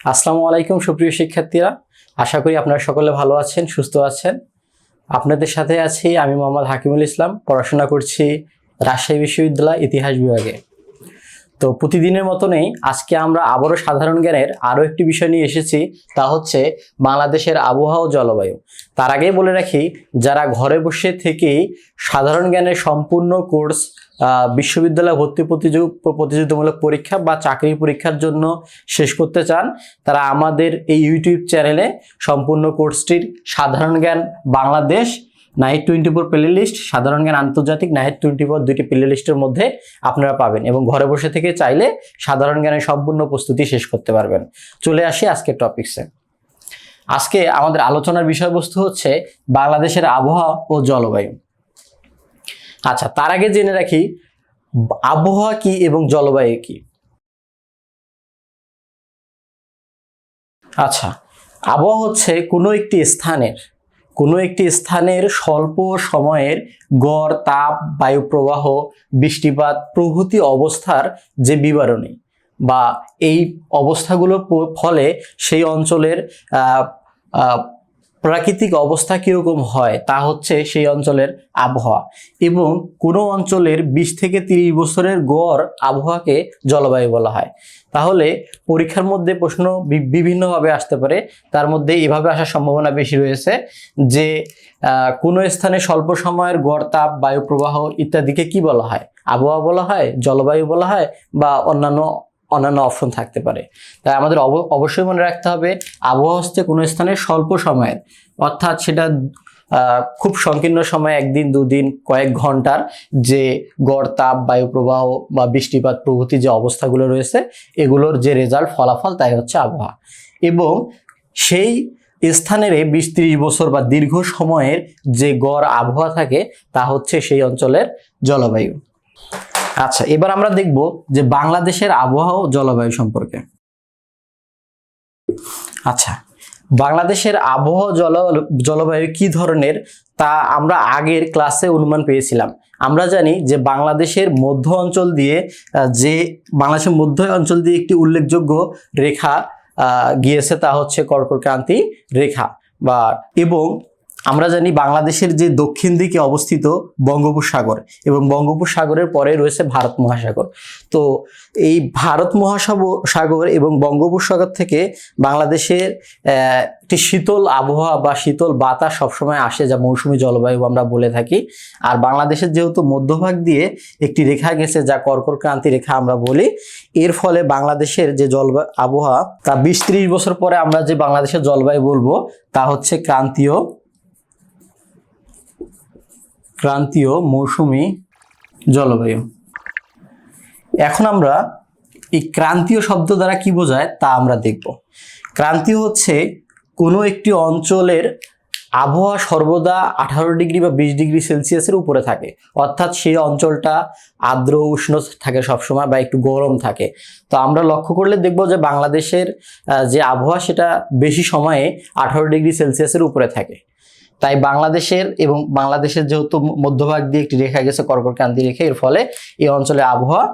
আসসালামু আলাইকুম, সুপ্রিয় শিক্ষার্থীরা। আশা করি আপনারা সকলে ভালো আছেন, সুস্থ আছেন। আপনাদের সাথে আছি আমি মোহাম্মদ হাকিমুল ইসলাম। পড়াশোনা করছি রাজশাহী বিশ্ববিদ্যালয় ইতিহাস বিভাগে। তো প্রতিদিনের মতনই আজকে আমরা আবারও সাধারণ জ্ঞানের আরও একটি বিষয় নিয়ে এসেছি, তা হচ্ছে বাংলাদেশের আবহাওয়া ও জলবায়ু। তার আগে বলে রাখি, যারা ঘরে বসে থেকেই সাধারণ জ্ঞানের সম্পূর্ণ কোর্স বিশ্ববিদ্যালয় ভর্তি প্রতিযোগ- প্রতিযোগিতামূলক পরীক্ষা বা চাকরির পরীক্ষার জন্য শেষ করতে চান, তারা আমাদের এই ইউটিউব চ্যানেলে সম্পূর্ণ কোর্সটির সাধারণ জ্ঞান Bangladesh night twenty four playlist সাধারণ জ্ঞান আন্তর্জাতিক নাইট টোয়েন্টি ফোর দুইটি প্লে লিস্টের মধ্যে আপনারা পাবেন এবং ঘরে বসে থেকে চাইলে সাধারণ জ্ঞানের সম্পূর্ণ প্রস্তুতি শেষ করতে পারবেন। চলে আসি আজকের টপিকসে আজকে আমাদের আলোচনার বিষয়বস্তু হচ্ছে বাংলাদেশের আবহাওয়া ও জলবায়ু। আচ্ছা তার আগে জেনে রাখি, আবহাওয়া কি এবং জলবায়ু কি? আচ্ছা আবহাওয়া হচ্ছে কোনো একটি স্থানের, কোনো একটি স্থানের স্বল্প সময়ের গড়, তাপ, বায়ু প্রবাহ, বৃষ্টিপাত প্রভৃতি অবস্থার যে বিবরণী বা এই অবস্থাগুলোর ফলে সেই অঞ্চলের প্রাকৃতিক অবস্থা কীরকম হয় তা হচ্ছে সেই অঞ্চলের আবহাওয়া এবং কোনো অঞ্চলের বিশ থেকে তিরিশ বছরের গড় আবহাওয়াকে জলবায়ু বলা হয়। তাহলে পরীক্ষার মধ্যে প্রশ্ন বিভিন্নভাবে আসতে পারে। তার মধ্যে এভাবে আসার সম্ভাবনা বেশি রয়েছে যে কোনো স্থানে স্বল্প সময়ের গড় তাপ বায়ু প্রবাহ ইত্যাদিকে কি বলা হয়? আবহাওয়া বলা হয়, জলবায়ু বলা হয় বা অন্যান্য অন্যান্য অপশন থাকতে পারে। তাই আমাদের অব- অবশ্যই মনে রাখতে হবে, আবহাওয়া হচ্ছে কোনো স্থানে স্বল্প সময়ের, অর্থাৎ সেটা খুব সংকীর্ণ সময়, একদিন, দুদিন, কয়েক ঘণ্টার যে গড় তাপ বায়ু প্রবাহ বা বৃষ্টিপাত প্রভৃতি যে অবস্থাগুলো রয়েছে, এগুলোর যে রেজাল্ট ফলাফল তাই হচ্ছে আবহাওয়া। এবং সেই স্থানের বিশ ত্রিশ বছর বা দীর্ঘ সময়ের যে গড় আবহাওয়া থাকে, তা হচ্ছে সেই অঞ্চলের জলবায়ু। আচ্ছা এবার আমরা দেখব যে বাংলাদেশের আবহাওয়া ও জলবায়ু সম্পর্কে। আচ্ছা বাংলাদেশের আবহাওয়া জল, জলবায়ু কি ধরনের তা আমরা আগের ক্লাসে অনুমান পেয়েছিলাম। আমরা জানি যে বাংলাদেশের মধ্য অঞ্চল দিয়ে যে বাংলাদেশের মধ্য অঞ্চল দিয়ে একটি উল্লেখযোগ্য রেখা গিয়েছে তা হচ্ছে কর্কটক্রান্তি রেখা বা, এবং আমরা জানি বাংলাদেশের যে দক্ষিণ দিকে অবস্থিত বঙ্গোপসাগর এবং বঙ্গোপসাগরের পরে রয়েছে ভারত মহাসাগর। তো এই ভারত মহাসাগর এবং বঙ্গোপসাগর থেকে বাংলাদেশের একটি শীতল আবহাওয়া বা শীতল বাতাস সবসময় আসে যা মৌসুমি জলবায়ু আমরা বলে থাকি। আর বাংলাদেশের যেহেতু মধ্যভাগ দিয়ে একটি রেখা গেছে যা কর্কট ক্রান্তি রেখা আমরা বলি, এর ফলে বাংলাদেশের যে জলবায়ু আবহাওয়া তা বিশ ত্রিশ বছর পরে আমরা যে বাংলাদেশের জলবায়ু বলব তা হচ্ছে ক্রান্তীয় ক্রান্তীয় মৌসুমি জলবায়ু। এখন আমরা এই ক্রান্তীয় শব্দ দ্বারা কি বোঝায় তা আমরা দেখব। ক্রান্তীয় হচ্ছে কোনো একটি অঞ্চলের আবহাওয়া সর্বদা আঠারো ডিগ্রি বা বিশ ডিগ্রি সেলসিয়াসের উপরে থাকে। অর্থাৎ সেই অঞ্চলটা আর্দ্র, উষ্ণ থাকে সবসময় বা একটু গরম থাকে। তো আমরা লক্ষ্য করলে দেখব যে বাংলাদেশের যে আবহাওয়া সেটা বেশি সময়ে আঠারো ডিগ্রি সেলসিয়াসের উপরে থাকে। তাই বাংলাদেশের এবং বাংলাদেশের যেহেতু মধ্যভাগ দিয়ে একটি রেখা গেছে কর্কট ক্রান্তি রেখে, এর ফলে এই অঞ্চলে আবহাওয়া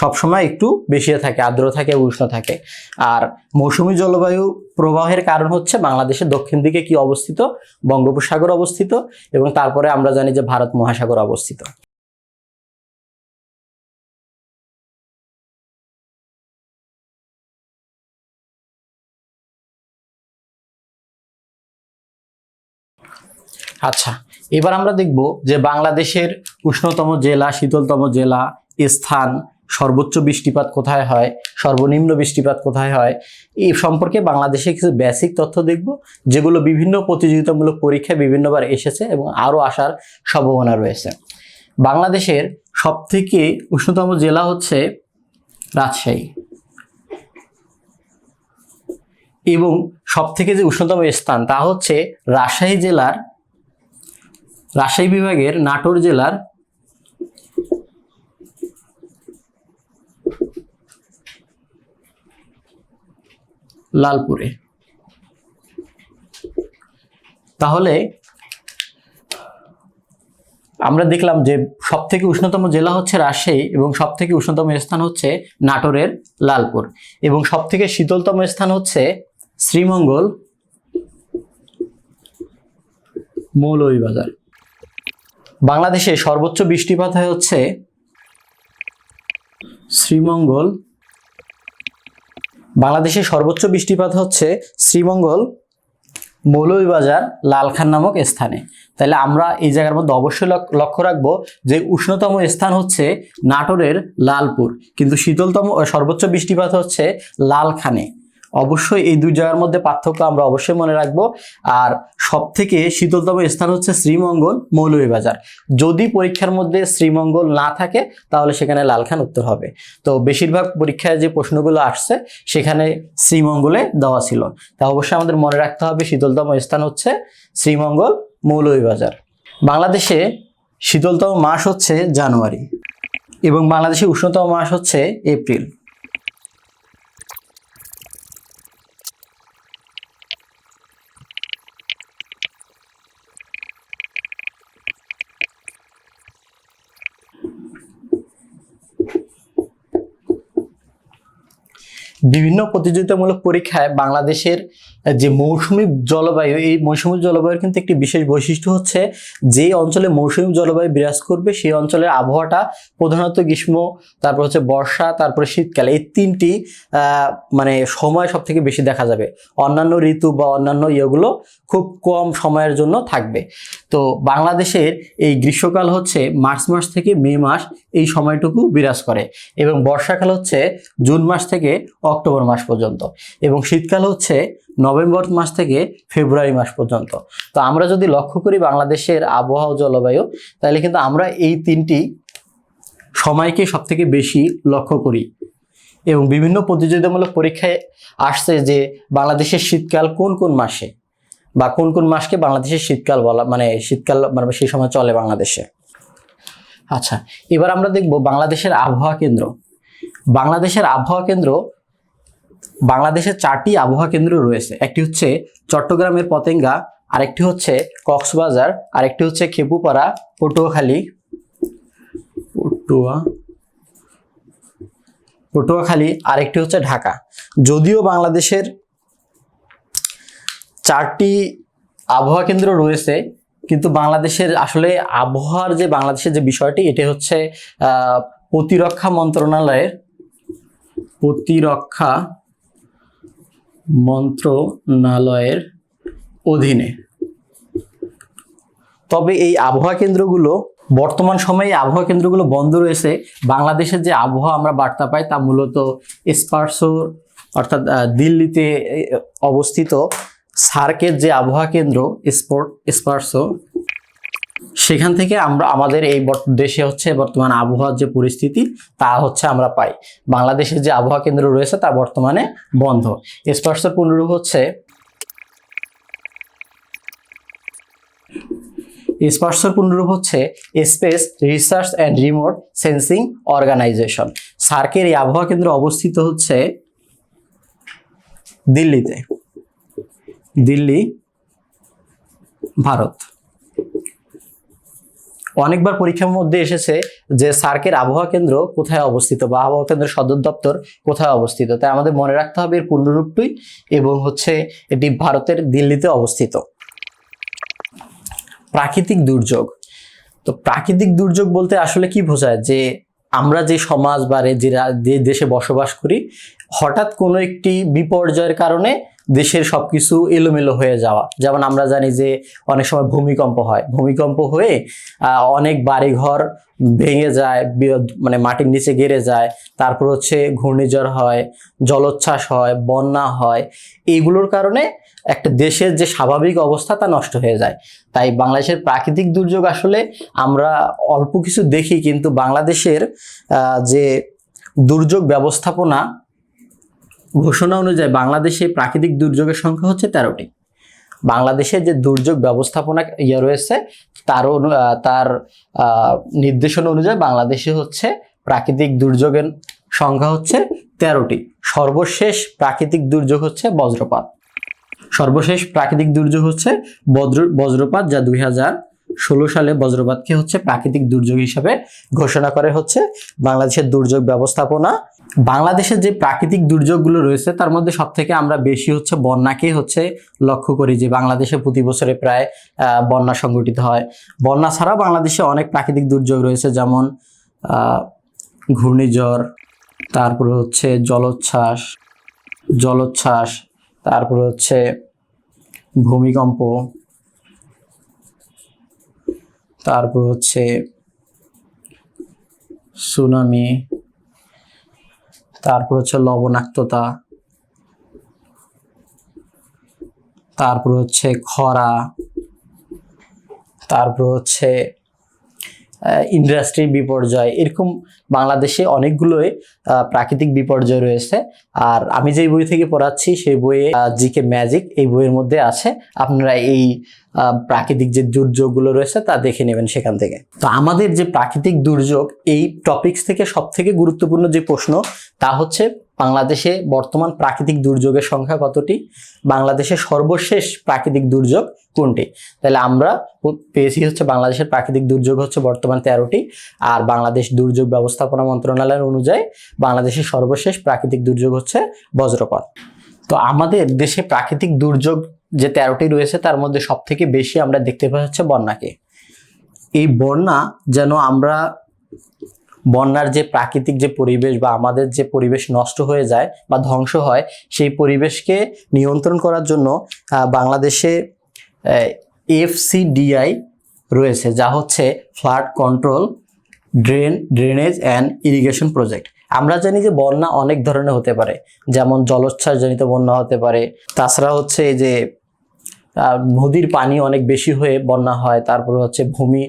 সবসময় একটু বেশি থাকে, আর্দ্র থাকে, উষ্ণ থাকে। আর মৌসুমী জলবায়ু প্রবাহের কারণ হচ্ছে বাংলাদেশের দক্ষিণ দিকে কি অবস্থিত? বঙ্গোপসাগর অবস্থিত এবং তারপরে আমরা জানি যে ভারত মহাসাগর অবস্থিত। আচ্ছা এবার আমরা দেখব যে বাংলাদেশের উষ্ণতম জেলা, শীতলতম জেলা স্থান, সর্বোচ্চ বৃষ্টিপাত কোথায় হয়, সর্বনিম্ন বৃষ্টিপাত কোথায় হয়, এই সম্পর্কে বাংলাদেশে কিছু বেসিক তথ্য দেখব, যেগুলো বিভিন্ন প্রতিযোগিতামূলক পরীক্ষায় বিভিন্নবার এসেছে এবং আরও আসার সম্ভাবনা রয়েছে। বাংলাদেশের সবথেকে উষ্ণতম জেলা হচ্ছে রাজশাহী। এবং সবথেকে যে উষ্ণতম স্থান, তা হচ্ছে রাজশাহী জেলার রাজশাহী বিভাগের নাটোর জেলার লালপুরে। তাহলে আমরা দেখলাম যে সব থেকে উষ্ণতম জেলা হচ্ছে রাজশাহী এবং সব থেকে উষ্ণতম স্থান হচ্ছে নাটোরের লালপুর এবং সব থেকে শীতলতম স্থান হচ্ছে শ্রীমঙ্গল মৌলভীবাজার। বাংলাদেশে সর্বোচ্চ বৃষ্টিপাত হয় হচ্ছে শ্রীমঙ্গল। বাংলাদেশে সর্বোচ্চ বৃষ্টিপাত হচ্ছে শ্রীমঙ্গল, মৌলভীবাজার, লালখান নামক স্থানে। তাহলে আমরা এই জায়গার মধ্যে অবশ্যই লক- লক্ষ্য রাখব যে উষ্ণতম স্থান হচ্ছে নাটোরের লালপুর। কিন্তু শীতলতম, সর্বোচ্চ বৃষ্টিপাত হচ্ছে লালখানে। অবশ্যই এই দুই জায়গার মধ্যে পার্থক্য আমরা অবশ্যই মনে রাখব। আর সব থেকে শীতলতম স্থান হচ্ছে শ্রীমঙ্গল মৌলভীবাজার। যদি পরীক্ষার মধ্যে শ্রীমঙ্গল না থাকে, তাহলে সেখানে লালখান উত্তর হবে। তো বেশিরভাগ পরীক্ষায় যে প্রশ্নগুলো আসছে, সেখানে শ্রীমঙ্গলে দেওয়া ছিল। তা অবশ্যই আমাদের মনে রাখতে হবে, শীতলতম স্থান হচ্ছে শ্রীমঙ্গল মৌলভীবাজার। বাংলাদেশে শীতলতম মাস হচ্ছে জানুয়ারি এবং বাংলাদেশে উষ্ণতম মাস হচ্ছে এপ্রিল। বিভিন্ন প্রতিযোগিতামূলক পরীক্ষায় বাংলাদেশের যে মৌসুমী জলবায়ু, এই মৌসুমী জলবায়ুর কিন্তু একটি বিশেষ বৈশিষ্ট্য হচ্ছে যে অঞ্চলে মৌসুমী জলবায়ু বিরাজ করবে, সেই অঞ্চলের আবহাওয়াটা প্রধানত গ্রীষ্ম, তারপর হচ্ছে বর্ষা, তারপরে শীতকাল, এই তিনটি মানে সময় সব থেকে বেশি দেখা যাবে। অন্যান্য ঋতু বা অন্যান্য ইয়েগুলো খুব কম সময়ের জন্য থাকবে। তো বাংলাদেশের এই গ্রীষ্মকাল হচ্ছে মার্চ মাস থেকে মে মাস এই সময়টুকু বিরাজ করে এবং বর্ষাকাল হচ্ছে জুন মাস থেকে অক্টোবর মাস পর্যন্ত। এবং শীতকাল হচ্ছে নভেম্বর মাস থেকে ফেব্রুয়ারি মাস পর্যন্ত। তো আমরা যদি লক্ষ্য করি বাংলাদেশের আবহাওয়া জলবায়ু, তাহলে কিন্তু আমরা এই তিনটি সময়কে সব থেকে বেশি লক্ষ্য করি। এবং বিভিন্ন প্রতিযোগিতামূলক পরীক্ষায় আসছে যে বাংলাদেশের শীতকাল কোন কোন মাসে বা কোন কোন মাসকে বাংলাদেশের শীতকাল বলা মানে শীতকাল মানে সেই সময় চলে বাংলাদেশে। আচ্ছা এবার আমরা দেখব বাংলাদেশের আবহাওয়া কেন্দ্র। বাংলাদেশের আবহাওয়া কেন্দ্র বাংলাদেশের চারটি আবহাওয়া কেন্দ্র রয়েছে। একটি হচ্ছে চট্টগ্রামের পতেঙ্গা, আরেকটি হচ্ছে কক্সবাজার, আরেকটি হচ্ছে খেপুপাড়া, পটুয়াখালী। পটুয়া, পটুয়াখালী, আরেকটি হচ্ছে ঢাকা। যদিও বাংলাদেশের চারটি আবহাওয়া কেন্দ্র রয়েছে, কিন্তু বাংলাদেশের আসলে আবহাওয়ার যে বাংলাদেশের যে বিষয়টি, এটি হচ্ছে প্রতিরক্ষা মন্ত্রণালয়ের প্রতিরক্ষা মন্ত্রণালয়ের অধীনে। তবে এই আবহাওয়া কেন্দ্রগুলো, বর্তমান সময়ে আবহাওয়া কেন্দ্রগুলো বন্ধ রয়েছে। বাংলাদেশের যে আবহাওয়া আমরা বার্তা পাই তা মূলত স্পার্সোর অর্থাৎ দিল্লিতে অবস্থিত সার্কের যে আবহাওয়া কেন্দ্র, স্পোর্ট, স্পার্সো সেখান থেকে আমরা, আমাদের এই দেশে হচ্ছে বর্তমান আবহাওয়ার যে পরিস্থিতি, তা হচ্ছে আমরা পাই। বাংলাদেশের যে আবহাওয়া কেন্দ্র রয়েছে, তা বর্তমানে বন্ধ। স্পর্শ পুনরূপ হচ্ছে স্পার্সোর পুনরূপ হচ্ছে space research and remote sensing organisation. সার্কের এই আবহাওয়া কেন্দ্র অবস্থিত হচ্ছে দিল্লিতে। দিল্লি, ভারত। অনেকবার পরীক্ষার মধ্যে এসেছে যে সার্কের আবহাওয়া কেন্দ্র কোথায় অবস্থিত বা আবহাওয়া কেন্দ্রের সদর দপ্তর কোথায় অবস্থিত। তাই আমাদের মনে রাখতে হবে এর পূর্ণরূপটি এবং হচ্ছে এটি ভারতের দিল্লিতে অবস্থিত। প্রাকৃতিক দুর্যোগ। তো প্রাকৃতিক দুর্যোগ বলতে আসলে কি বোঝায়? যে আমরা যে সমাজ বা যে দেশে বসবাস করি, হঠাৎ কোনো একটি বিপর্যয়ের কারণে দেশের সবকিছু এলোমেলো হয়ে যাওয়া। যেমন আমরা জানি যে অনেক সময় ভূমিকম্প হয়। ভূমিকম্প হয়ে অনেক বাড়িঘর ভেঙে যায় মানে মাটির নিচে গেড়ে যায়। তারপর হচ্ছে ঘূর্ণিঝড় হয়, জলোচ্ছ্বাস হয়, বন্যা হয়। এইগুলোর কারণে একটা দেশের যে স্বাভাবিক অবস্থা তা নষ্ট হয়ে যায়। তাই বাংলাদেশের প্রাকৃতিক দুর্যোগ আসলে আমরা অল্প কিছু দেখি, কিন্তু বাংলাদেশের যে দুর্যোগ ব্যবস্থাপনা ঘোষণা অনুযায়ী বাংলাদেশে প্রাকৃতিক দুর্যোগের সংখ্যা হচ্ছে তেরোটি। বাংলাদেশের যে দুর্যোগ ব্যবস্থাপনা ইয়ে রয়েছে, তার তার নির্দেশনা অনুযায়ী বাংলাদেশে হচ্ছে প্রাকৃতিক দুর্যোগের সংখ্যা হচ্ছে তেরোটি। সর্বশেষ প্রাকৃতিক দুর্যোগ হচ্ছে বজ্রপাত। সর্বশেষ প্রাকৃতিক দুর্যোগ হচ্ছে বজ্র বজ্রপাত, যা দুই হাজার ষোলো সালে বজ্রপাতকে হচ্ছে প্রাকৃতিক দুর্যোগ হিসাবে ঘোষণা করে হচ্ছে। বাংলাদেশের দুর্যোগ ব্যবস্থাপনা বাংলাদেশের যে প্রাকৃতিক দুর্যোগগুলো রয়েছে, তার মধ্যে সব থেকে আমরা বেশি হচ্ছে বন্যাকে হচ্ছে লক্ষ্য করি যে বাংলাদেশে প্রতি বছরে প্রায় বন্যা সংগঠিত হয়। বন্যা ছাড়াও বাংলাদেশে অনেক প্রাকৃতিক দুর্যোগ রয়েছে, যেমন ঘূর্ণিঝড়, তারপরে হচ্ছে জলোচ্ছ্বাস জলোচ্ছ্বাস, তারপরে হচ্ছে ভূমিকম্প, তারপর হচ্ছে সুনামি তারপর হচ্ছে লবণাক্ততা তারপর হচ্ছে খরা তারপর হচ্ছে ইন্ডাস্ট্রি বিপর্যয়, এরকম বাংলাদেশে অনেকগুলোই প্রাকৃতিক বিপর্যয় রয়েছে। আর আমি যে বই থেকে পড়াচ্ছি, সেই বইয়ে জিকে ম্যাজিক এই বইয়ের মধ্যে আছে। আপনারা এই প্রাকৃতিক যে দুর্যোগগুলো রয়েছে, তা দেখে নেবেন সেখান থেকে। তো আমাদের যে প্রাকৃতিক দুর্যোগ, এই টপিকস থেকে সব থেকে গুরুত্বপূর্ণ যে প্রশ্ন, তা হচ্ছে বাংলাদেশে বর্তমান প্রাকৃতিক দুর্যোগের সংখ্যা কতটি? বাংলাদেশের সর্বশেষ প্রাকৃতিক দুর্যোগ কোনটি? তাহলে আমরা পেয়েছি হচ্ছে বাংলাদেশের প্রাকৃতিক দুর্যোগ হচ্ছে বর্তমান তেরোটি। আর বাংলাদেশ দুর্যোগ ব্যবস্থাপনা মন্ত্রণালয়ের অনুযায়ী বাংলাদেশের সর্বশেষ প্রাকৃতিক দুর্যোগ হচ্ছে বজ্রপাত। তো আমাদের দেশে প্রাকৃতিক দুর্যোগ যে তেরোটি রয়েছে, তার মধ্যে সব থেকে বেশি আমরা দেখতে পাই হচ্ছে বন্যাকে। এই বন্যা যেন আমরা বন্যার যে প্রাকৃতিক যে পরিবেশ বা আমাদের যে পরিবেশ নষ্ট হয়ে যায় বা ধ্বংস হয়, সেই পরিবেশকে নিয়ন্ত্রণ করার জন্য বাংলাদেশে এফসিডিআই রয়েছে, যা হচ্ছে flood control drain drainage and irrigation project আমরা জানি যে বন্যা অনেক ধরনের হতে পারে, যেমন জলোচ্ছ্বাসজনিত বন্যা হতে পারে, তাছাড়া হচ্ছে এই যে নদীর পানি অনেক বেশি হয়ে বন্যা হয়, তারপর হচ্ছে ভূমি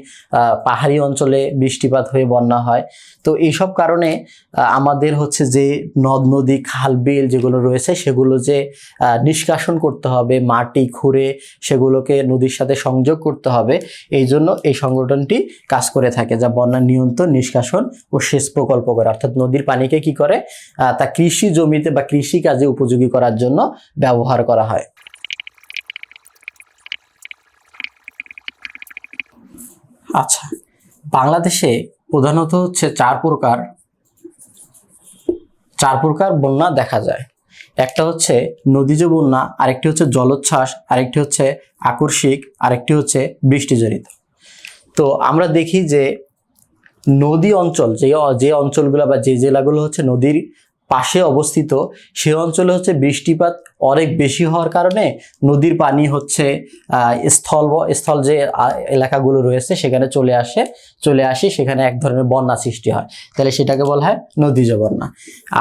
পাহাড়ি অঞ্চলে বৃষ্টিপাত হয়ে বন্যা হয়। তো এইসব কারণে আমাদের হচ্ছে যে নদ, নদী, খাল, বিল যেগুলো রয়েছে, সেগুলো যে নিষ্কাশন করতে হবে, মাটি, খুঁড়ে, সেগুলোকে নদীর সাথে সংযোগ করতে হবে, এই জন্য এই সংগঠনটি কাজ করে থাকে, যা বন্যা নিয়ন্ত্রণ, নিষ্কাশন ও সেচ প্রকল্প করে। অর্থাৎ নদীর পানিকে কি করে? তা কৃষি জমিতে বা কৃষি কাজে উপযোগী করার জন্য ব্যবহার করা হয়। আচ্ছা বাংলাদেশে প্রধানত হচ্ছে চার প্রকার চার প্রকার বন্যা দেখা যায়। একটা হচ্ছে নদীজ বন্যা, আরেকটি হচ্ছে জলোচ্ছ্বাস, আরেকটি হচ্ছে আকস্মিক, আরেকটি হচ্ছে বৃষ্টিজনিত। তো আমরা দেখি যে নদী অঞ্চল, যে যে অঞ্চলগুলো বা যে জেলাগুলো হচ্ছে নদীর পাশে অবস্থিত, সে অঞ্চলে হচ্ছে বৃষ্টিপাত অনেক বেশি হওয়ার কারণে নদীর পানি হচ্ছে স্থল স্থল যে এলাকাগুলো রয়েছে সেখানে চলে আসে। চলে আসি, সেখানে এক ধরনের বন্যা সৃষ্টি হয়। তাহলে সেটাকে বলা হয় নদীজ বন্যা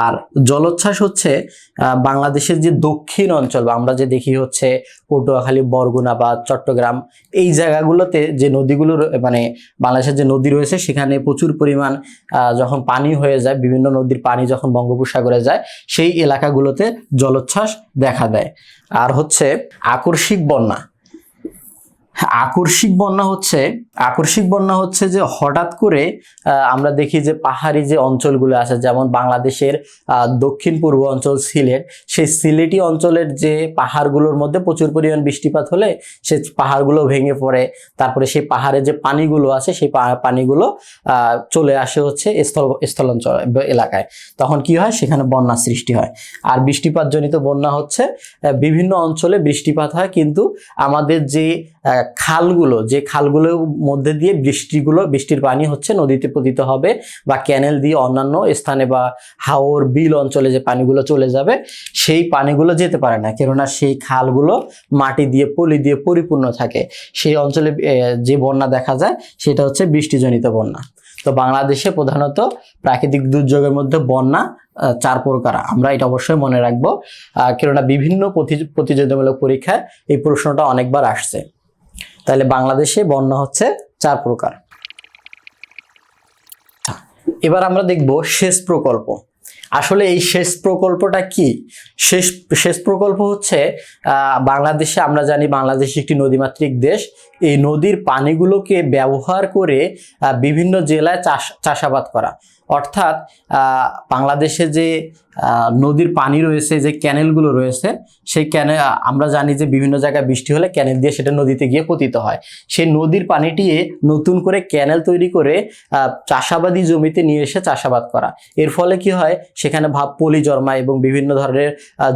আর জলোচ্ছ্বাস হচ্ছে বাংলাদেশের যে দক্ষিণ অঞ্চল, বা আমরা যে দেখি হচ্ছে পটুয়াখালী, বরগুনা বা চট্টগ্রাম, এই জায়গাগুলোতে যে নদীগুলো মানে বাংলাদেশের যে নদী রয়েছে, সেখানে প্রচুর পরিমাণ যখন পানি হয়ে যায়, বিভিন্ন নদীর পানি যখন বঙ্গোপসাগরে যায়, সেই এলাকাগুলোতে জলোচ্ছ্বাস দেখা দেয়। আর হচ্ছে আকস্মিক বন্যা। আকস্মিক বন্যা হচ্ছে আকস্মিক বন্যা হচ্ছে যে হঠাৎ করে আমরা দেখি যে পাহাড়ি যে অঞ্চলগুলো আছে, যেমন বাংলাদেশের দক্ষিণ পূর্ব অঞ্চল সিলেট, সেই সিলেটি অঞ্চলের যে পাহাড়গুলোর মধ্যে প্রচুর পরিমাণ বৃষ্টিপাত হলে সে পাহাড়গুলো ভেঙে পড়ে। তারপরে সেই পাহাড়ে যে পানিগুলো আছে, সেই পানিগুলো চলে আসে হচ্ছে স্থল, স্থলাঞ্চল এলাকায়। তখন কি হয়? সেখানে বন্যা সৃষ্টি হয়। আর বৃষ্টিপাতজনিত বন্যা হচ্ছে বিভিন্ন অঞ্চলে বৃষ্টিপাত হয়, কিন্তু আমাদের যে খালগুলো, যে খালগুলোর মধ্যে দিয়ে বৃষ্টিগুলো, বৃষ্টির পানি হচ্ছে নদীতে পতিত হবে বা ক্যানেল দিয়ে অন্যান্য স্থানে বা হাওর, বিল অঞ্চলে যে পানিগুলো চলে যাবে, সেই পানিগুলো যেতে পারে না। কেননা সেই খালগুলো মাটি দিয়ে, পলি দিয়ে পরিপূর্ণ থাকে। সেই অঞ্চলে যে বন্যা দেখা যায়, সেটা হচ্ছে বৃষ্টিজনিত বন্যা। তো বাংলাদেশে প্রধানত প্রাকৃতিক দুর্যোগের মধ্যে বন্যা চার প্রকার। আমরা এটা অবশ্যই মনে রাখব। কেননা বিভিন্ন প্রতি- প্রতিযোগিতামূলক পরীক্ষায় এই প্রশ্নটা অনেকবার আসছে। তাহলে বাংলাদেশে বন্যা হচ্ছে চার প্রকার। এবার আমরা দেখব সেচ প্রকল্প। আসলে এই সেচ প্রকল্পটা কি? শেষ শেষ প্রকল্প হচ্ছে বাংলাদেশে আমরা জানি বাংলাদেশ একটি নদীমাতৃক দেশ। এই নদীর পানিগুলোকে ব্যবহার করে বিভিন্ন জেলায় চাষ, চাষাবাদ করা। অর্থাৎ বাংলাদেশে যে নদীর পানি রয়েছে, যে ক্যানেলগুলো রয়েছে, সেই ক্যানেল আমরা জানি যে বিভিন্ন জায়গায় বৃষ্টি হলে ক্যানেল দিয়ে সেটা নদীতে গিয়ে পতিত হয়। সেই নদীর পানিটি নতুন করে ক্যানেল তৈরি করে চাষাবাদী জমিতে নিয়ে এসে চাষাবাদ করা। এর ফলে কি হয়? সেখানে ভাব পলি জন্মায় এবং বিভিন্ন ধরনের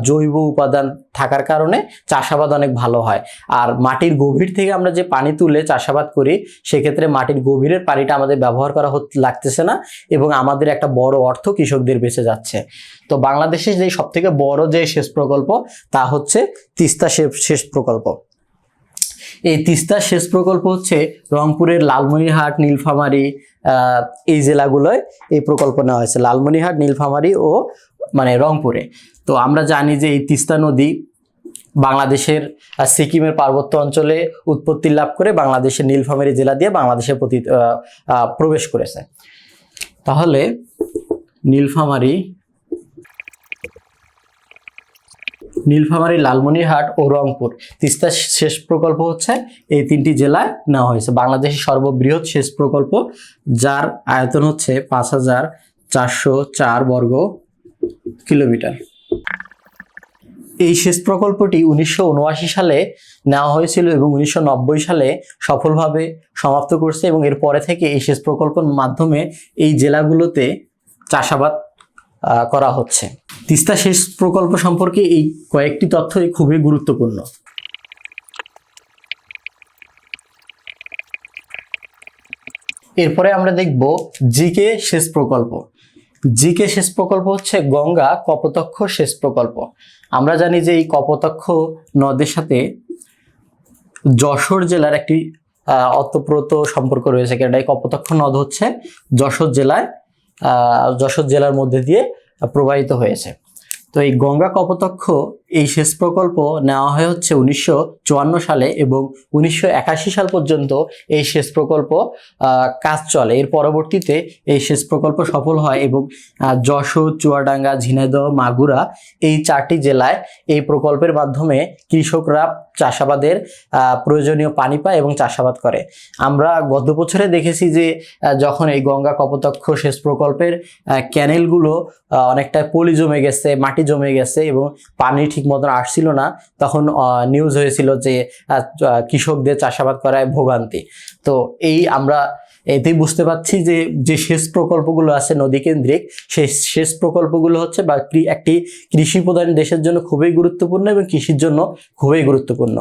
জৈব উপাদান থাকার কারণে চাষাবাদ অনেক ভালো হয়। আর মাটির গভীর থেকে আমরা যে পানি তুলে চাষাবাদ করি, সেক্ষেত্রে মাটির গভীরের পানিটা আমাদের ব্যবহার করা হতে, লাগতেছে না এবং আমাদের একটা বড় অর্থ কৃষকদের বেঁচে যাচ্ছে। তো বাংলাদেশের যে সব থেকে বড় যে সেচ প্রকল্প, তা হচ্ছে তিস্তা সেচ প্রকল্প। এই তিস্তা সেচ প্রকল্প হচ্ছে রংপুরের লালমনিরহাট, নীলফামারী এই জেলাগুলোয় এই প্রকল্প নেওয়া হয়েছে। লালমনিরহাট, নীলফামারী ও মানে রংপুরে। তো আমরা জানি যে এই তিস্তা নদী বাংলাদেশের সিকিমের পার্বত্য অঞ্চলে উৎপত্তি লাভ করে বাংলাদেশের নীলফামারী জেলা দিয়ে বাংলাদেশে প্রতি প্রবেশ করেছে। তাহলে নীলফামারি নীলফামারী, লালমনিরহাট ও রংপুর তিস্তা শেষ প্রকল্প হচ্ছে এই তিনটি জেলায় নেওয়া হয়েছে। বাংলাদেশের সর্ববৃহৎ সেচ প্রকল্প যার আয়তন হচ্ছে পাঁচ হাজার চারশো চার বর্গ কিলোমিটার। এই সেচ প্রকল্পটি উনিশশো উনআশি সালে নেওয়া হয়েছিল এবং উনিশশো নব্বই সালে সফলভাবে সমাপ্ত করছে এবং এর পরে থেকে এই সেচ প্রকল্পের মাধ্যমে এই জেলাগুলোতে চাষাবাদ করা হচ্ছে। তিস্তা সেচ প্রকল্প সম্পর্কে এই কয়েকটি তথ্যই খুবই গুরুত্বপূর্ণ। এরপরে আমরা দেখব জিকে সেচ প্রকল্প। জিকে সেচ প্রকল্প হচ্ছে গঙ্গা কপতক্ষ সেচ প্রকল্প। আমরা জানি যে এই কপতক্ষ নদের সাথে যশোর জেলার একটি অতপ্রত সম্পর্ক রয়েছে কেন এই কপতক্ষ নদ হচ্ছে যশোর জেলায় যশোর জেলার মধ্যে দিয়ে প্রবাহিত হয়েছে। তো এই গঙ্গা কপোতক্ষ এই সেচ প্রকল্প নেওয়া হয় হচ্ছে উনিশশো চুয়ান্ন সালে এবং উনিশশো একাশি সাল পর্যন্ত এই সেচ প্রকল্প কাজ চলে। এর পরবর্তীতে এই সেচ প্রকল্প সফল হয় এবং যশোর, চুয়াডাঙ্গা, ঝিনাইদহ, মাগুরা এই চারটি জেলায় এই প্রকল্পের মাধ্যমে কৃষকরা চাষাবাদের প্রয়োজনীয় পানি পায় এবং চাষাবাদ করে। আমরা গত বছরে দেখেছি যে যখন এই গঙ্গা কপোতক্ষ সেচ প্রকল্পের ক্যানেলগুলো অনেকটা পলি জমে গেছে, মাটি জমে গেছে এবং পানি ঠিক মতন আসছিল না, তখন নিউজ হয়েছিল যে কৃষকদের চাষাবাদ করায় ভোগান্তি। তো এই আমরা এতেই বুঝতে পারছি যে যে সেচ প্রকল্পগুলো আছে নদী কেন্দ্রিক সেই সেচ প্রকল্পগুলো হচ্ছে বা একটি কৃষি প্রধান দেশের জন্য খুবই গুরুত্বপূর্ণ এবং কৃষির জন্য খুবই গুরুত্বপূর্ণ।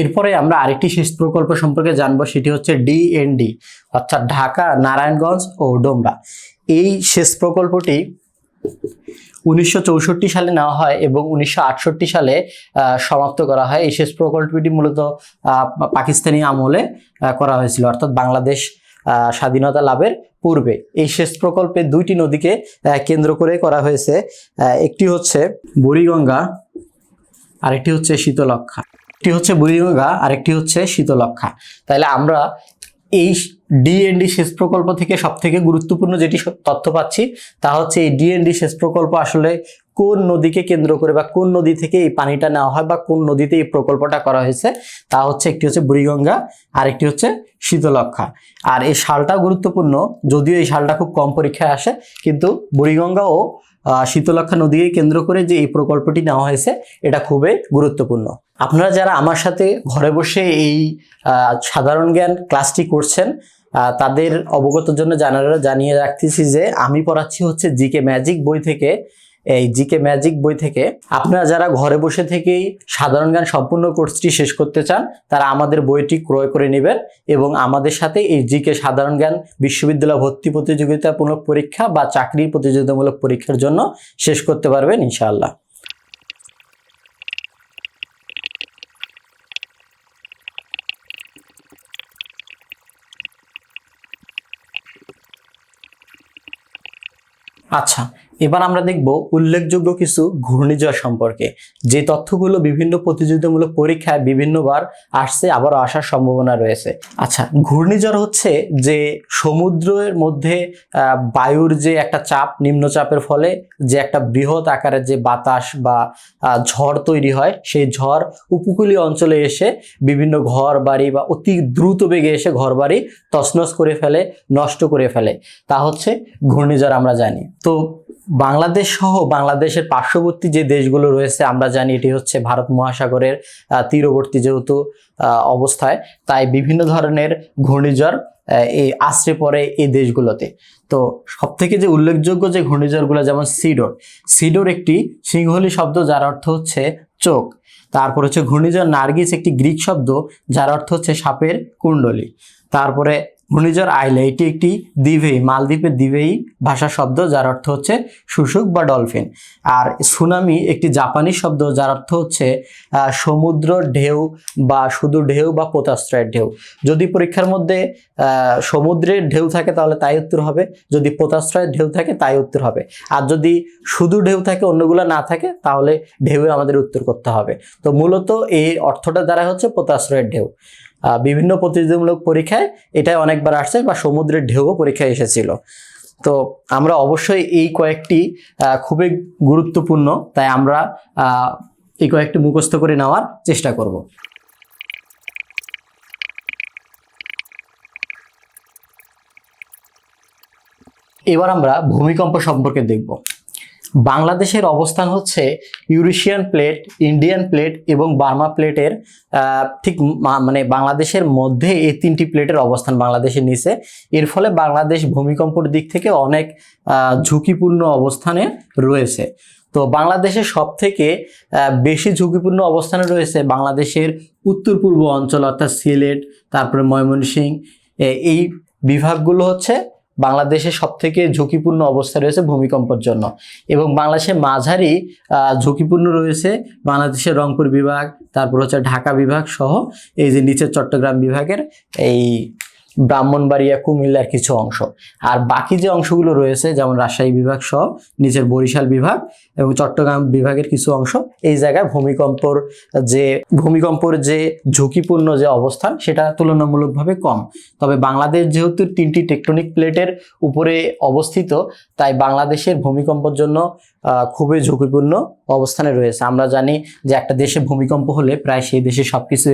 এরপরে আমরা আরেকটি সেচ প্রকল্প সম্পর্কে জানব, সেটি হচ্ছে ডিএনডি অর্থাৎ ঢাকা, নারায়ণগঞ্জ ও ডোমরা। এই সেচ প্রকল্পটি উনিশশো চৌষট্টি সালে নেওয়া হয় এবং উনিশশো আটষট্টি সালে সমাপ্ত করা হয়। এই সেচ প্রকল্পটি মূলত পাকিস্তানি আমলে করা হয়েছিল। অর্থাৎ বাংলাদেশ স্বাধীনতা লাভের পূর্বে। এই সেচ প্রকল্পে দুইটি নদীকে কেন্দ্র করে করা হয়েছে। একটি হচ্ছে বুড়িগঙ্গা, আরেকটি হচ্ছে শীতলক্ষা একটি হচ্ছে বুড়িগঙ্গা, আরেকটি হচ্ছে শীতলক্ষা তাহলে আমরা এই ডিএনডি সেচ প্রকল্প থেকে সব থেকে গুরুত্বপূর্ণ যেটি তথ্য পাচ্ছি, তা হচ্ছে এই ডিএনডি সেচ প্রকল্প আসলে কোন নদীকে কেন্দ্র করে বা কোন নদী থেকে এই পানিটা নেওয়া হয় বা কোন নদীতে এই প্রকল্পটা করা হয়েছে, তা হচ্ছে একটি হচ্ছে বুড়িগঙ্গা আর একটি হচ্ছে শীতলক্ষা আর এই শালটাও গুরুত্বপূর্ণ, যদিও এই শালটা খুব কম পরীক্ষায় আসে, কিন্তু বুড়িগঙ্গা ও শীতলক্ষা নদীকে কেন্দ্র করে যে এই প্রকল্পটি নেওয়া হয়েছে, এটা খুবই গুরুত্বপূর্ণ। আপনারা যারা আমার সাথে ঘরে বসে এই সাধারণ জ্ঞান ক্লাসটি করছেন তাদের অবগতর জন্য জানারা জানিয়ে রাখতেছি যে আমি পড়াচ্ছি হচ্ছে জিকে ম্যাজিক বই থেকে। এই জিকে ম্যাজিক বই থেকে আপনারা যারা ঘরে বসে থেকেই সাধারণ জ্ঞান সম্পূর্ণ কোর্সটি শেষ করতে চান, তারা আমাদের বইটি ক্রয় করে নেবেন এবং আমাদের সাথে এই জিকে সাধারণ জ্ঞান বিশ্ববিদ্যালয় ভর্তি প্রতিযোগিতামূলক পরীক্ষা বা চাকরি প্রতিযোগিতামূলক পরীক্ষার জন্য শেষ করতে পারবেন ইনশাআল্লাহ। আচ্ছা। এবার আমরা দেখব উল্লেখযোগ্য কিছু ঘূর্ণিঝড় সম্পর্কে। যে তথ্যগুলো বিভিন্ন প্রতিযোগিতামূলক পরীক্ষায় বিভিন্নবার আসছে, আবারও আসার সম্ভাবনা রয়েছে। আচ্ছা ঘূর্ণিঝড় হচ্ছে যে সমুদ্রের মধ্যে বায়ুর যে একটা চাপ, নিম্নচাপের ফলে যে একটা বৃহৎ আকারের যে বাতাস বা ঝড় তৈরি হয়, সেই ঝড় উপকূলীয় অঞ্চলে এসে বিভিন্ন ঘর বাড়ি বা অতি দ্রুত বেগে এসে ঘর বাড়ি তছনছ করে ফেলে, নষ্ট করে ফেলে। তা হচ্ছে ঘূর্ণিঝড় আমরা জানি। তো বাংলাদেশ সহ বাংলাদেশের পার্শ্ববর্তী যে দেশগুলো রয়েছে, আমরা জানি এটি হচ্ছে ভারত মহাসাগরের তীরবর্তী যেহেতু অবস্থায়, তাই বিভিন্ন ধরনের ঘূর্ণিঝড় এই আশ্রে পড়ে এই দেশগুলোতে। তো সব থেকে যে উল্লেখযোগ্য যে ঘূর্ণিঝড়গুলো, যেমন সিডোর সিডোর একটি সিংহলি শব্দ যার অর্থ হচ্ছে চোখ। তারপর হচ্ছে ঘূর্ণিঝড় নার্গিস একটি গ্রিক শব্দ, যার অর্থ হচ্ছে সাপের কুণ্ডলী। তারপরে ঘূর্ণিঝড় আইলে, এটি একটি দ্বীপেই মালদ্বীপের দ্বীপেই ভাষা শব্দ, যার অর্থ হচ্ছে শুশুক বা ডলফিন। আর সুনামি একটি জাপানি শব্দ, যার অর্থ হচ্ছে সমুদ্র ঢেউ বা শুধু ঢেউ বা পোতাশ্রয়ের ঢেউ। যদি পরীক্ষার মধ্যে সমুদ্রের ঢেউ থাকে, তাহলে তাই উত্তর হবে। যদি পোতাশ্রয়ের ঢেউ থাকে, তাই উত্তর হবে। আর যদি শুধু ঢেউ থাকে, অন্যগুলো না থাকে, তাহলে ঢেউ আমাদের উত্তর করতে হবে। তো মূলত এই অর্থটা দ্বারা হচ্ছে পোতাশ্রয়ের ঢেউ। বিভিন্ন প্রতিযোগিতামূলক পরীক্ষায় এটাই অনেকবার আসছে বা সমুদ্রের ঢেউও পরীক্ষায় এসেছিল। তো আমরা অবশ্যই এই কয়েকটি খুবই গুরুত্বপূর্ণ, তাই আমরা এই কয়েকটি মুখস্থ করে নেওয়ার চেষ্টা করব। এবার আমরা ভূমিকম্প সম্পর্কে দেখব। বাংলাদেশের অবস্থান হচ্ছে ইউরেশিয়ান প্লেট, ইন্ডিয়ান প্লেট এবং বার্মা প্লেটের ঠিক মানে বাংলাদেশের মধ্যে এই তিনটি প্লেটের অবস্থান বাংলাদেশের নিচে। এর ফলে বাংলাদেশ ভূমিকম্পর দিক থেকে অনেক ঝুঁকিপূর্ণ অবস্থানে রয়েছে। তো বাংলাদেশের সব থেকে বেশি ঝুঁকিপূর্ণ অবস্থানে রয়েছে বাংলাদেশের উত্তর পূর্ব অঞ্চল, অর্থাৎ সিলেট, তারপরে ময়মনসিংহ এই বিভাগগুলো হচ্ছে বাংলাদেশের সব থেকে ঝুঁকিপূর্ণ অবস্থা রয়েছে ভূমিকম্পের জন্য। এবং বাংলাদেশে মাঝারি ঝুঁকিপূর্ণ রয়েছে বাংলাদেশের রংপুর বিভাগ, তারপর হচ্ছে ঢাকা বিভাগ সহ এই যে নিচের চট্টগ্রাম বিভাগের এই ব্রাহ্মণবাড়িয়া, কুমিল্লার কিছু অংশ। আর বাকি যে অংশগুলো রয়েছে, যেমন রাজশাহী বিভাগ সহ, নিচের বরিশাল বিভাগ এবং চট্টগ্রাম বিভাগের কিছু অংশ, এই জায়গায় ভূমিকম্পর যে ভূমিকম্পর যে ঝুঁকিপূর্ণ যে অবস্থান, সেটা তুলনামূলকভাবে কম। তবে বাংলাদেশ যেহেতু তিনটি টেকটনিক প্লেটের উপরে অবস্থিত, তাই বাংলাদেশের ভূমিকম্পের জন্য খুবই ঝুঁকিপূর্ণ অবস্থানে রয়েছে। আমরা জানি যে একটা দেশে ভূমিকম্প হলে প্রায় সেই দেশে সব কিছু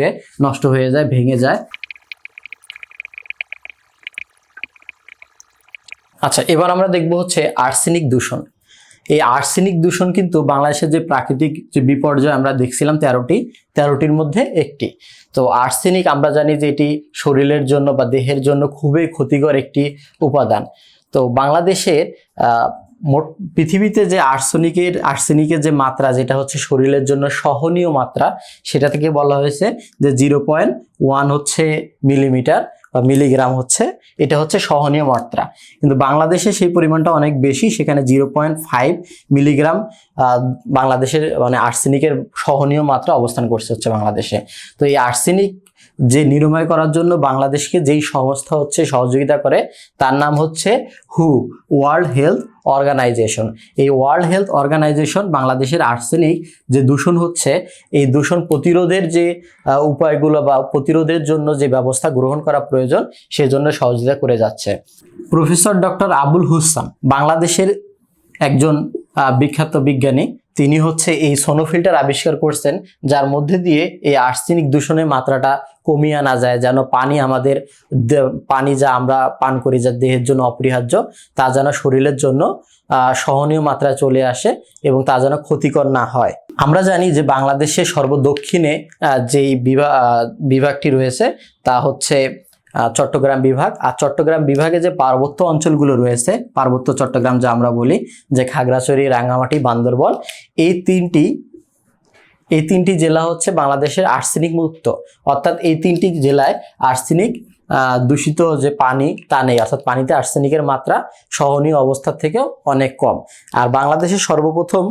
নষ্ট হয়ে যায়, ভেঙে যায়। আচ্ছা এবার আমরা দেখব হচ্ছে আর্সেনিক দূষণ। এই আর্সেনিক দূষণ কিন্তু বাংলাদেশের যে প্রাকৃতিক যে বিপর্যয় আমরা দেখছিলাম তেরোটি, তেরোটির মধ্যে একটি। তো আর্সেনিক আমরা জানি যে এটি শরীরের জন্য বা দেহের জন্য খুবই ক্ষতিকর একটি উপাদান। তো বাংলাদেশের মোট পৃথিবীতে যে আর্সেনিকের আর্সেনিকের যে মাত্রা যেটা হচ্ছে শরীরের জন্য সহনীয় মাত্রা, সেটা থেকে বলা হয়েছে যে জিরো পয়েন্ট ওয়ান হচ্ছে মিলিমিটার। বা মিলিগ্রাম হচ্ছে, এটা হচ্ছে সহনীয় মাত্রা। কিন্তু বাংলাদেশে সেই পরিমাণটা অনেক বেশি, সেখানে জিরো পয়েন্ট ফাইভ মিলিগ্রাম বাংলাদেশের মানে আর্সেনিকের সহনীয় মাত্রা অবস্থান করছে হচ্ছে বাংলাদেশে। তো এই আর্সেনিক যে নিরাময় করার জন্য বাংলাদেশকে যেই সংস্থা হচ্ছে সহযোগিতা করে, তার নাম হচ্ছে হু ওয়ার্ল্ড হেলথ অর্গানাইজেশন এই ওয়ার্ল্ড হেলথ অর্গানাইজেশন বাংলাদেশের আর্সেনিক যে দূষণ হচ্ছে, এই দূষণ প্রতিরোধের যে উপায়গুলো বা প্রতিরোধের জন্য যে ব্যবস্থা গ্রহণ করা প্রয়োজন, সেজন্য সহযোগিতা করে যাচ্ছে। প্রফেসর ডক্টর আবুল হুসান বাংলাদেশের একজন বিখ্যাত বিজ্ঞানী তিনি হচ্ছে এই সোনোফিল্টার আবিষ্কার করছেন, যার মধ্যে দিয়ে এই আর্সেনিক দূষণের মাত্রাটা কমিয়ে আনা যায়, যেন পানি আমাদের পানি যা আমরা পান করি, যা দেহের জন্য অপরিহার্য, তা যেন শরীরের জন্য সহনীয় মাত্রায় চলে আসে এবং তা যেন ক্ষতিকর না হয়। আমরা জানি যে বাংলাদেশের সর্বদক্ষিণে যেই বিভাগ বিভাগটি রয়েছে, তা হচ্ছে চট্টগ্রাম বিভাগ। আর চট্টগ্রাম বিভাগে যে পার্বত্য অঞ্চলগুলো রয়েছে, পার্বত্য চট্টগ্রাম যা আমরা বলি, যে খাগড়াছড়ি, রাঙ্গামাটি, বান্দরবন, এই তিনটি এই তিনটি জেলা হচ্ছে বাংলাদেশের আর্সেনিক মুক্ত। অর্থাৎ এই তিনটি জেলায় আর্সেনিক দূষিত যে পানি তা নেই। অর্থাৎ পানিতে আর্সেনিকের মাত্রা সহনীয় অবস্থা থেকেও অনেক কম। আর বাংলাদেশের সর্বপ্রথম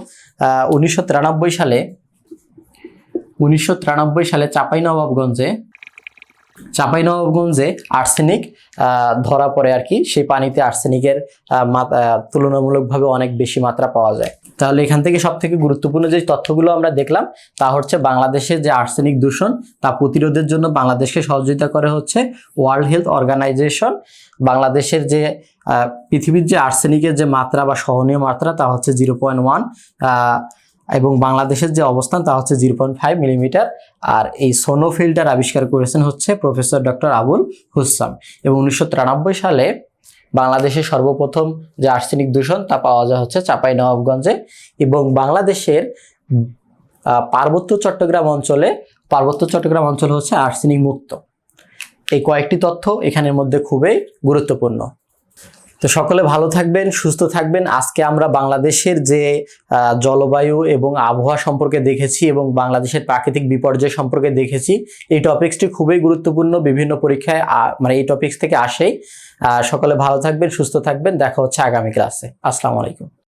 উনিশশো তিরানব্বই সালে, উনিশশো তিরানব্বই সালে চাঁপাইনবাবগঞ্জে চাঁপাইনবাবগঞ্জে আর্সেনিক ধরা পড়ে আর কি। সেই পানিতে আর্সেনিকের তুলনামূলকভাবে অনেক বেশি মাত্রা পাওয়া যায়। তাহলে এখান থেকে সব থেকে গুরুত্বপূর্ণ যে তথ্যগুলো আমরা দেখলাম, তা হচ্ছে বাংলাদেশের যে আর্সেনিক দূষণ, তা প্রতিরোধের জন্য বাংলাদেশকে সহযোগিতা করে হচ্ছে ওয়ার্ল্ড হেলথ অর্গানাইজেশন বাংলাদেশের যে পৃথিবীর যে আর্সেনিকের যে মাত্রা বা সহনীয় মাত্রা, তা হচ্ছে জিরো পয়েন্ট ওয়ান এবং বাংলাদেশের যে অবস্থান তা হচ্ছে জিরো পয়েন্ট ফাইভ মিলিমিটার। আর এই সোনো ফিল্টার আবিষ্কার করেছেন হচ্ছে প্রফেসর ডক্টর আবুল হুসাম এবং উনিশশো তিরানব্বই সালে বাংলাদেশের সর্বপ্রথম যে আর্সেনিক দূষণ তা পাওয়া যায় হচ্ছে চাপাই নবাবগঞ্জে এবং বাংলাদেশের পার্বত্য চট্টগ্রাম অঞ্চলে, পার্বত্য চট্টগ্রাম অঞ্চল হচ্ছে আর্সেনিক মুক্ত। এই কয়েকটি তথ্য এখানের মধ্যে খুবই গুরুত্বপূর্ণ। তো সকলে ভালো থাকবেন, সুস্থ থাকবেন। আজকে আমরা বাংলাদেশের যে জলবায়ু এবং আবহাওয়া সম্পর্কে দেখেছি এবং বাংলাদেশের প্রাকৃতিক বিপর্যয় সম্পর্কে দেখেছি, এই টপিক্সটি খুবই গুরুত্বপূর্ণ বিভিন্ন পরীক্ষায় মানে এই টপিক্স থেকে আসেই। সকলে ভালো থাকবেন, সুস্থ থাকবেন। দেখা হচ্ছে আগামী ক্লাসে। আসসালামু আলাইকুম।